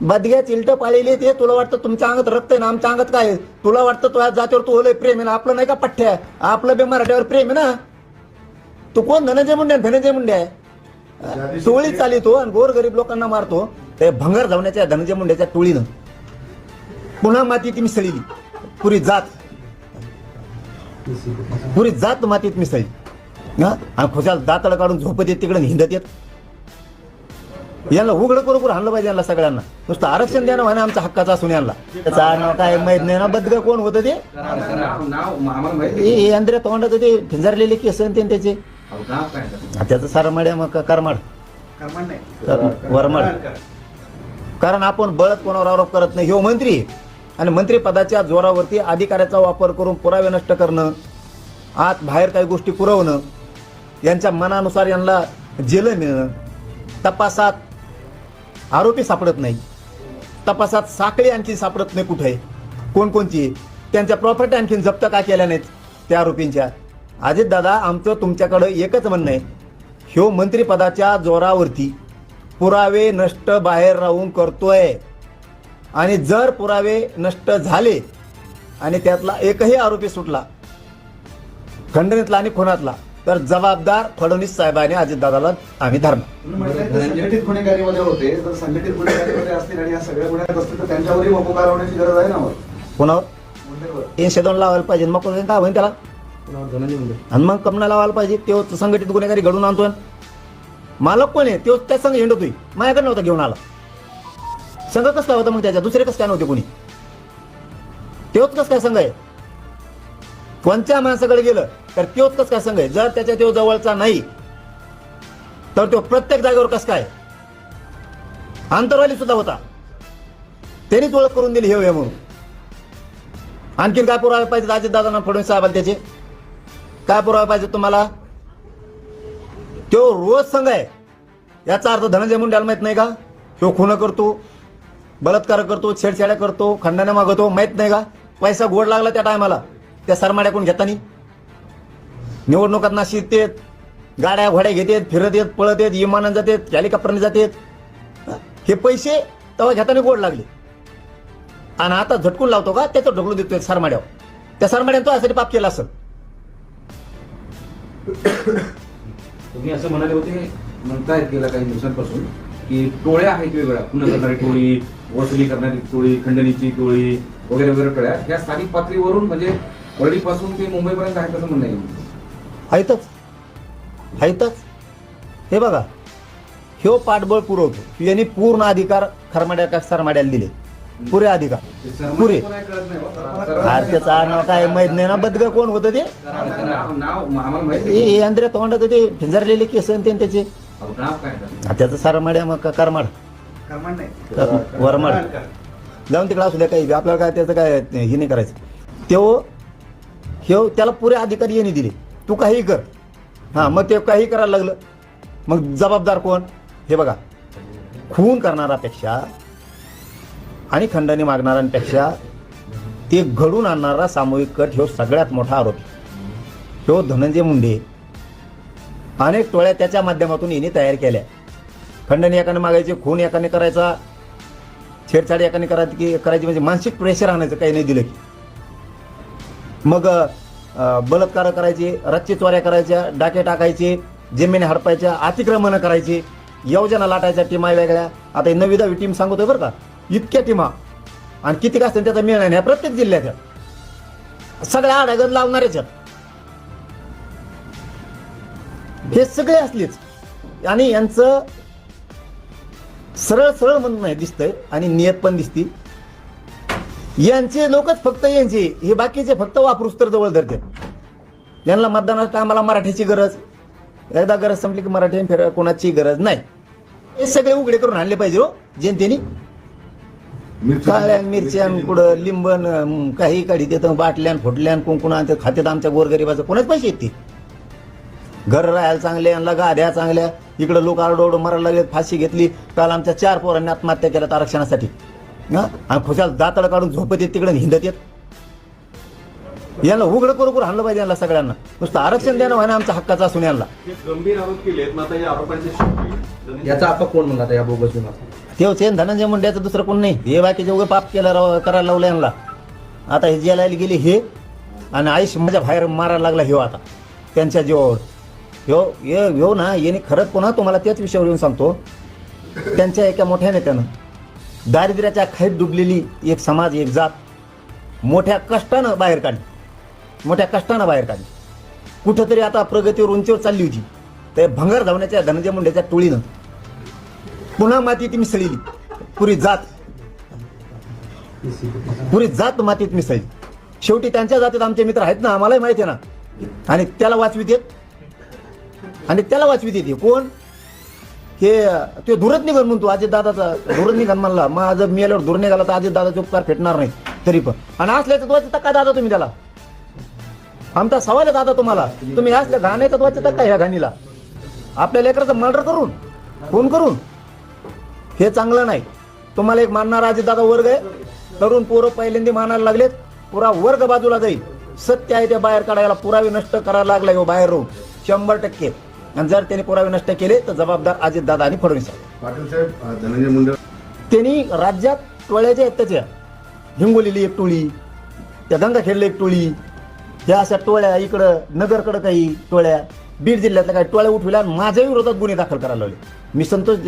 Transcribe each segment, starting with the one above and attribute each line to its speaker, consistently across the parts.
Speaker 1: बदग्या चिलट पाळलेली ते तुला वाटतं तुमच्या अंगात रक्त आहे ना? आमच्या अंगात काय? तुला वाटतं तुझ्या जातीवर तू होलय प्रेम आहे ना? आपलं नाही का पठ्ठ्या? आपलं बे मराठ्यावर प्रेम आहे ना? तू कोण? धनंजय मुंडे धनंजय मुंडे आहे. टोळी चालितो आणि गोर गरीब लोकांना मारतो. ते भंगार धावण्याच्या धनंजय मुंड्याच्या टोळीनं. पुन्हा मातीत मिसळली. पुरी जात. पुरी जात मातीत मिसळली. हा? आणि खुशाल दातळ काढून झोपत येत तिकडे हिंडत येत. यांना उघड बरोबर हाणलं पाहिजे यांना सगळ्यांना. नुसतं आरक्षण द्या ना म्हणे आमचा हक्काचा असून यांना. त्याचा नाव काय माहीत नाही ना. बदग कोण होतं ते?
Speaker 2: नाव
Speaker 1: हे अंधऱ्या तोंडाचं ते फिंजारलेले केस आणि ते त्याचे.
Speaker 2: त्याचं?
Speaker 1: त्याचं मग करमाड. वरमाड. कारण आपण बळत कोणावर आरोप करत नाही. ह्यो मंत्री. आणि मंत्रीपदाच्या जोरावरती अधिकाऱ्याचा वापर करून पुरावे नष्ट करणं आत बाहेर काही गोष्टी पुरवणं यांच्या मनानुसार यांना जेलं मिळणं तपासात आरोपी सापडत नाही. तपासात साखळी आणखी सापडत नाही कुठे. कोणकोणची त्यांच्या प्रॉपर्टी आणखीन जप्त का केल्या नाहीत? त्या आरोपींच्या. अजित दादा आमचं तुमच्याकडं एकच म्हणणं आहे. ह्यो मंत्रिपदाच्या जोरावरती पुरावे नष्ट बाहेर राहून करतोय. आणि जर पुरावे नष्ट झाले आणि त्यातला एकही आरोपी सुटला खंडणीतला आणि खुनातला तर जबाबदार फडणवीस साहेबांनी अजितदादाला आम्ही धरणार
Speaker 3: ते संघटित गुन्हेगारीमध्ये होते तर संघटित गुन्हेगारीमध्ये असतील आणि या सगळ्या गुन्ह्यात असतील तर त्यांच्यावरही मोको कारवण्याची गरज आहे ना
Speaker 1: कोणावर. तीनशे दोन लावायला पाहिजे. मग काय होईल? त्याला? आणि मग कमना लावायला पाहिजे. तेव्हा संघटित गुन्हेगारी घडून आणतोय. मालक कोण आहे? तेव्हा त्या संघ हिंडतोय. माझ्याकडे नव्हता घेऊन आला. संघ कसं काय होता मग त्याच्या दुसरे कसं काय नव्हते कोणी? तेव्हाच कसं काय संघ आहे? कोणत्या माणसाकडे गेलं? तर त्योच कसं काय संघ आहे? जर त्याच्या तेव्हा जवळचा नाही तर तो प्रत्येक जागेवर कसं काय? आंतरवाली सुद्धा होता. त्यांनीच ओळख करून दिली हे म्हणून. आणखीन काय पुरावे पाहिजे अजित दादा फडणवीस साहेबांना त्याचे. काय पुरावे पाहिजे तुम्हाला? तो रोज संघ आहे. याचा अर्थ धनंजय मुंड्याला माहीत नाही का? तो खून करतो बलात्कार करतो छेडछाड्या करतो खंडाने मागवतो माहीत नाही का? पैसा गोड लागला त्या टायमाला त्या सरमाड्याकडून घेतानी. निवडणुकात नाशिक येत गाड्या घोड्या घेतात फिरत येत पळत येत विमानात जातात हेलिकॉप्टरने जातात. हे? पैसे तेव्हा घेताना गोड लागले. आणि आता झटकून लावतो का त्याचं ढकलून देतोय सारमाड्यावर. त्या सारमाड्यानं तो यासाठी पाप केला असेल.
Speaker 2: तुम्ही असं म्हणाले होते म्हणतायत गेल्या काही दिवसांपासून की टोळ्या आहेत वेगळ्या पुन्हा करणारी टोळी वसुली करणारी टोळी खंडणीची टोळी वगैरे वगैरे टोळ्या. ह्या स्थानिक पातळीवरून म्हणजे वरळीपासून ते मुंबईपर्यंत आहेत असं म्हणणं आहे.
Speaker 1: आहेतच आहेतच हे बघा. ह्यो पाठबळ पुरवतो. यांनी पूर्ण अधिकार खरमाड्या का सरमाड्याला दिले? पुरे अधिकार. पुरे. त्याचा नाव काय माहीत नाही ना? बदग कोण होतं ते? हे. हे अंधऱ्या तोंडाचं ते फिंजारलेले केस त्याचे.
Speaker 2: त्याचं?
Speaker 1: सरमाड्या मग करमाड. वरमाड. जाऊन तिकडे असू द्या काही आपल्याला काय त्याचं काय हे नाही करायचं. तो ह्यो त्याला पुरे अधिकार यांनी दिले. तू काही कर. हां मग ते काही करायला लागलं. मग जबाबदार कोण? हे बघा. खून करणारापेक्षा आणि खंडणी मागणाऱ्यांपेक्षा ते घडून आणणारा सामूहिक कट ह्यो सगळ्यात मोठा आरोपी. ह्यो धनंजय मुंडे अनेक टोळ्या त्याच्या माध्यमातून यांनी तयार केल्या. खंडणी एकाने मागायचे खून एकाने करायचा छेडछाड एकाने करायची की करायची म्हणजे मानसिक प्रेशर आणायचं काही नाही दिलं की. मग बलात्कार करायचे रच्चे चोऱ्या करायच्या डाके टाकायचे जमिनी हडपायच्या अतिक्रमणं करायची योजना लाटायच्या टीमा वेगळ्या. आता ही नवी दहावी टीम सांगतोय बरं का. इतक्या टीमा. आणि किती असतील त्याचा मिळणार नाही प्रत्येक जिल्ह्यात सगळ्या आडागत लावणारेच हे सगळे असलेच. आणि यांचं सरळ सरळ म्हणून नाही दिसतंय आणि नियत पण दिसती. यांचे लोकच फक्त यांचे. हे बाकीचे फक्त वापरूस तर जवळ धरते यांना मतदानाच्या टायमाला मराठीची गरज. एकदा गरज संपली की मराठी फिर कोणाची गरज नाही. हे सगळे उघडे करून आणले पाहिजे हो जनतेने. काळ्या मिरच्या कुठं लिंबन काही काढी देतं बाटल्यान फुटल्यान कुंकुणा खात्यात आमच्या गोरगरिबाचं कोणाच पैसे येते घर राहायला चांगले यांना गाड्या चांगल्या. इकडं लोक आरडोड मरायला लागले फाशी घेतली. काल आमच्या चार पोरांनी आत्महत्या केल्यात आरक्षणासाठी. आणि खुशाल दातळ काढून झोपत येत तिकडे हिंडत येत. यांना उघडं करू हाणलं पाहिजे यांना सगळ्यांना. नुसतं आरक्षण देणं व्हायना आमच्या हक्काचा असून यांना.
Speaker 4: हे गंभीर आरोप केले
Speaker 5: याचा आता कोण म्हणला या बोगस विमा
Speaker 1: तेच आहे धनंजय मुंड्याचं दुसरं कोण नाही. हे बाकीचे उगे पाप केलं करायला लावलं यांना. आता हे जेलायला गेले हे आणि आयुष माझ्या बाहेर मारायला लागला ह्यो आता. त्यांच्या जीवावर. ह्यो हे ह्यो ना याने खरंच पुन्हा तुम्हाला त्याच विषयावर येऊन सांगतो. त्यांच्या एका मोठ्या नेत्यानं दारिद्र्याच्या खैत डुबलेली एक समाज एक जात मोठ्या कष्टानं बाहेर काढली. मोठ्या कष्टानं बाहेर काढली. कुठंतरी आता प्रगतीवर उंचीवर चालली होती. ते भंगार धावण्याच्या धनंजय मुंड्याच्या टोळीनं. पुन्हा मातीत मिसळली. पुरी जात. पुरी जात मातीत मिसळली. शेवटी त्यांच्या जातीत आमचे मित्र आहेत ना आम्हालाही माहिती आहे ना. आणि त्याला वाचवी येत आणि त्याला वाचवी येते कोण? हे ते धुरत निघन म्हणतो अजित दादाचा धुरत निघन म्हणला. मग आज मेल्यावर धुर निघाला तर अजित दादाचे उपकार फेटणार नाही तरी पण. आणि असल्याचं वाचता का दादा तुम्ही त्याला? आमचा सवाल आहे दादा तुम्हाला. तुम्ही असल्या घाण्याचा वाचता का ह्या घाणीला? आपल्या लेकराचं मर्डर करून फोन करून? हे चांगलं नाही. तुम्हाला एक मानणारा दादा वर्ग आहे. तरुण पोरं पहिल्यांदा मानायला लागलेत. पुरा वर्ग बाजूला जाईल. सत्य आहे ते बाहेर काढायला पुरावे नष्ट करायला लागला बाहेर राहून शंभर टक्के. आणि जर त्यांनी पुरावे नष्ट केले तर जबाबदार अजितदादा आणि फडणवीस.
Speaker 4: पाटील साहेब धनंजय मुंडे.
Speaker 1: त्यांनी राज्यात टोळ्याच्या आहेत त्याच्या हिंगोलीली एक टोळी त्या गंगाखेडला एक टोळी ह्या अशा टोळ्या इकडं नगरकडं काही टोळ्या बीड जिल्ह्यातल्या काही टोळ्या उठविल्या आणि माझ्या विरोधात गुन्हे दाखल करायला लावले. मी संतोष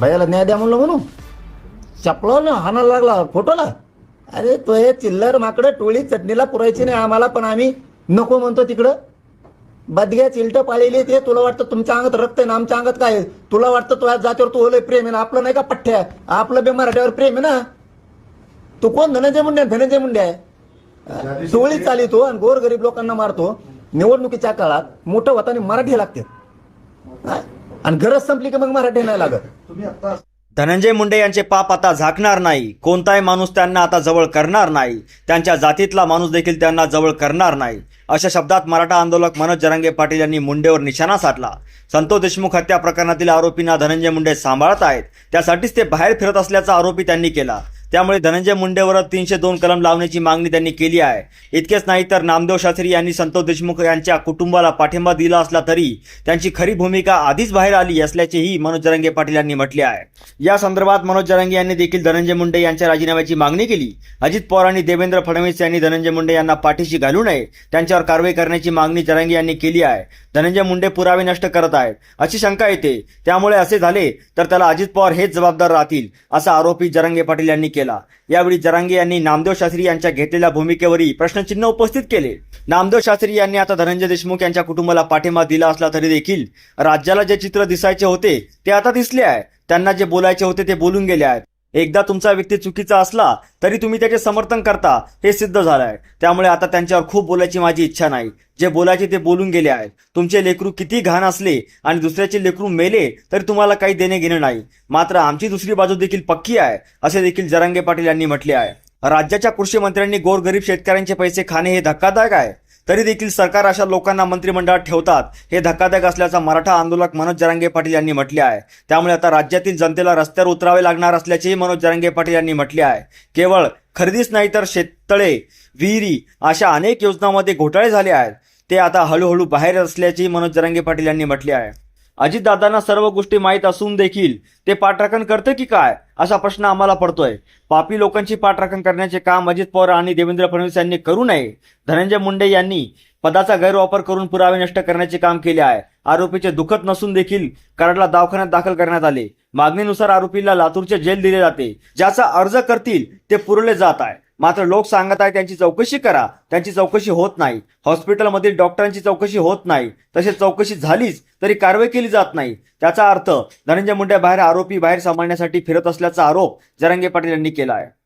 Speaker 1: भैयाला न्याय द्या म्हणलं म्हणून. चपला ना हाणायला लागला फोटोला. अरे तो हे चिल्लर माकडं टोळी चटणीला पुरायची नाही आम्हाला पण आम्ही नको म्हणतो तिकडं. बदग्या चिलट पाळलेली ते तुला वाटतं तुमच्या अंगात रक्त आहे ना आमच्या अंगात काय तुला वाटतं तुझ्या जातीवर तू ओले प्रेम आहे ना आपलं नाही का पठ्ठ्या? आपलं बे मराठ्यावर प्रेम आहे ना? तू कोण धनंजय मुंडे? धनंजय मुंडे आहे. टोळी चालितो आणि गोर गरीब लोकांना मारतो. निवडणुकीच्या काळात मोठं होताना मराठी लागते. आणि गरज संपली की मग मराठी नाही लागत.
Speaker 3: तुम्ही आता
Speaker 5: धनंजय मुंडे यांचे पाप आता झाकणार नाही. कोणताही माणूस त्यांना आता जवळ करणार नाही. त्यांच्या जातीतला माणूस देखील त्यांना जवळ करणार नाही. अशा शब्दात मराठा आंदोलक मनोज जरांगे पाटील यांनी मुंडेवर निशाणा साधला. संतोष देशमुख हत्या प्रकरणातील आरोपींना धनंजय मुंडे सांभाळत आहेत. त्यासाठीच ते बाहेर फिरत असल्याचा आरोपी त्यांनी केला. त्यामुळे धनंजय मुंडेवर तीनशे दोन कलम लावण्याची मागणी त्यांनी केली आहे. इतकेच नाही तर नामदेव शास्त्री यांनी संतोष देशमुख यांच्या कुटुंबाला पाठिंबा दिला असला तरी त्यांची खरी भूमिका आधीच बाहेर आली असल्याचेही मनोज जरांगे पाटील यांनी म्हटले आहे. या संदर्भात मनोज जरांगे यांनी देखील धनंजय मुंडे यांच्या राजीनाम्याची मागणी केली. अजित पवार आणि देवेंद्र फडणवीस यांनी धनंजय मुंडे यांना पाठीशी घालू नये त्यांच्यावर कारवाई करण्याची मागणी जरांगे यांनी केली आहे. धनंजय मुंडे पुरावे नष्ट करत आहेत अशी शंका येते. त्यामुळे असे झाले तर त्याला अजित पवार हेच जबाबदार राहतील असा आरोपी जरांगे पाटील यांनी केला. केला. यावेळी जरांगे यांनी नामदेव शास्त्री यांच्या घेतलेल्या भूमिकेवरही प्रश्नचिन्ह उपस्थित केले. नामदेव शास्त्री यांनी आता धनंजय देशमुख यांच्या कुटुंबाला पाठिंबा दिला असला तरी देखील राज्याला जे चित्र दिसायचे होते ते आता दिसले आहे. त्यांना जे बोलायचे होते ते बोलून गेले आहेत. एकदा तुमचा व्यक्ती चुकीचा असला तरी तुम्ही त्याचे समर्थन करता. हे सिद्ध झालं आहे त्यामुळे आता त्यांच्यावर खूप बोलायची माझी इच्छा नाही. जे बोलायचे ते बोलून गेले आहेत. तुमचे लेकरू किती घाण असले आणि दुसऱ्याचे लेकरू मेले तरी तुम्हाला काही देणे घेणे नाही. मात्र आमची दुसरी बाजू देखील पक्की आहे असे देखील जरांगे पाटील यांनी म्हटले आहे. राज्याच्या कृषी मंत्र्यांनी गोरगरीब शेतकऱ्यांचे पैसे खाणे हे धक्कादायक आहे. तरी देखील सरकार अशा लोकांना मंत्रिमंडळात ठेवतात. हे धक्कादायक असल्याचा मराठा आंदोलक मनोज जरांगे पाटील यांनी म्हटले आहे. त्यामुळे आता राज्यातील जनतेला रस्त्यावर उतरावे लागणार असल्याचेही मनोज जरांगे पाटील यांनी म्हटले आहे. केवळ खरेदीच नाही तर शेततळे विहिरी अशा अनेक योजनांमध्ये घोटाळे झाले आहेत. ते आता हळूहळू बाहेर असल्याचेही मनोज जरांगे पाटील यांनी म्हटले आहे. अजितदादांना सर्व गोष्टी माहीत असून देखील ते पाठराखण करते की काय असा प्रश्न आम्हाला पडतोय. पापी लोकांची पाठराखण करण्याचे काम अजित पवार आणि देवेंद्र फडणवीस यांनी करू नये. धनंजय मुंडे यांनी पदाचा गैरवापर करून पुरावे नष्ट करण्याचे काम केले आहे. आरोपीचे दुखत नसून देखील कराडला दवाखान्यात दाखल करण्यात आले. मागणीनुसार आरोपीला लातूरचे जेल दिले जाते. ज्याचा अर्ज करतील ते पुरवले जात आहे. मात्र लोक सांगत आहे त्यांची चौकशी करा. त्यांची चौकशी होत नाही. हॉस्पिटलमधील डॉक्टरांची चौकशी होत नाही. तसेच चौकशी झालीच तरी कारवाई केली जात नाही. त्याचा अर्थ धनंजय मुंडे बाहेर आरोपी बाहेर सांभाळण्यासाठी फिरत असल्याचा आरोप जरांगे पाटील यांनी केला आहे.